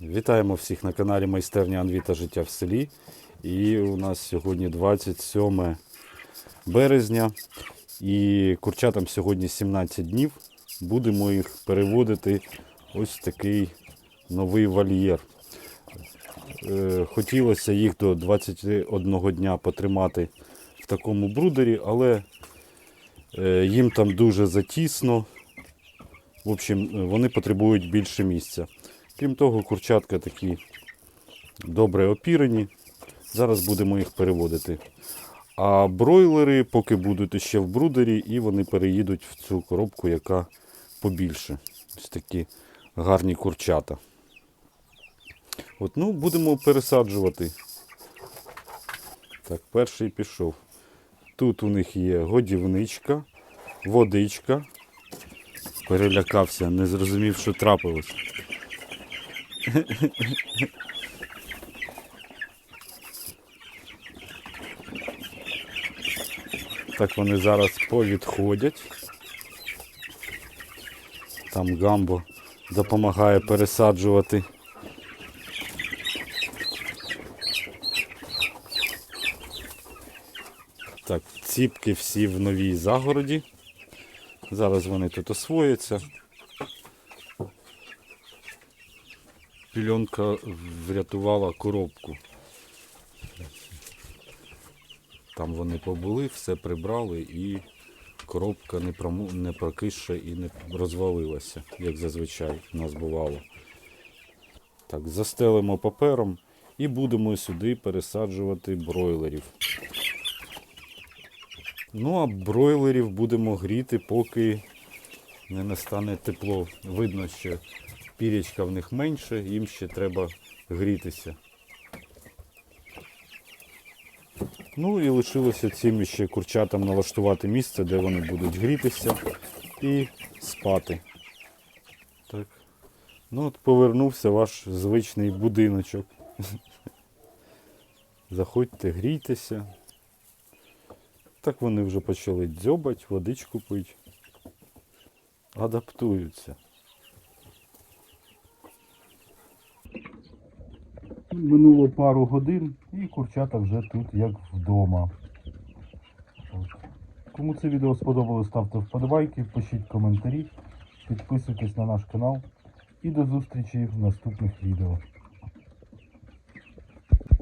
Вітаємо всіх на каналі Майстерня Анвіта Життя в селі. І у нас сьогодні 27 березня. І курчатам сьогодні 17 днів. Будемо їх переводити ось такий новий вольєр. Е, Хотілося їх до 21 дня потримати в такому брудері, але е, їм там дуже затісно. В общем, вони потребують більше місця. Крім того, курчатка такі добре опірені. Зараз будемо їх переводити. А бройлери поки будуть ще в брудері, і вони переїдуть в цю коробку, яка побільше. Ось такі гарні курчата. От, ну, будемо пересаджувати. Так, перший пішов. Тут у них є годівничка, водичка. Перелякався, не зрозумів, що трапилось. Так вони зараз повідходять. Там гамбо допомагає пересаджувати. Так, ціпки всі в новій загороді. Зараз вони тут освояться. Пільонка врятувала коробку. Там вони побули, все прибрали і коробка не, прому... не прокисша і не розвалилася, як зазвичай у нас бувало. Так, застелимо папером і будемо сюди пересаджувати бройлерів. Ну, а бройлерів будемо гріти, поки не настане тепло. Видно, що пірячка в них менше, їм ще треба грітися. Ну і лишилося цим ще курчатам налаштувати місце, де вони будуть грітися і спати. Так. Ну от повернувся ваш звичний будиночок. Заходьте, грійтеся. Так вони вже почали дзьобать, водичку пить. Адаптуються. Минуло пару годин і курчата вже тут як вдома. Кому це відео сподобалось, ставте вподобайки, пишіть коментарі, підписуйтесь на наш канал і до зустрічі в наступних відео.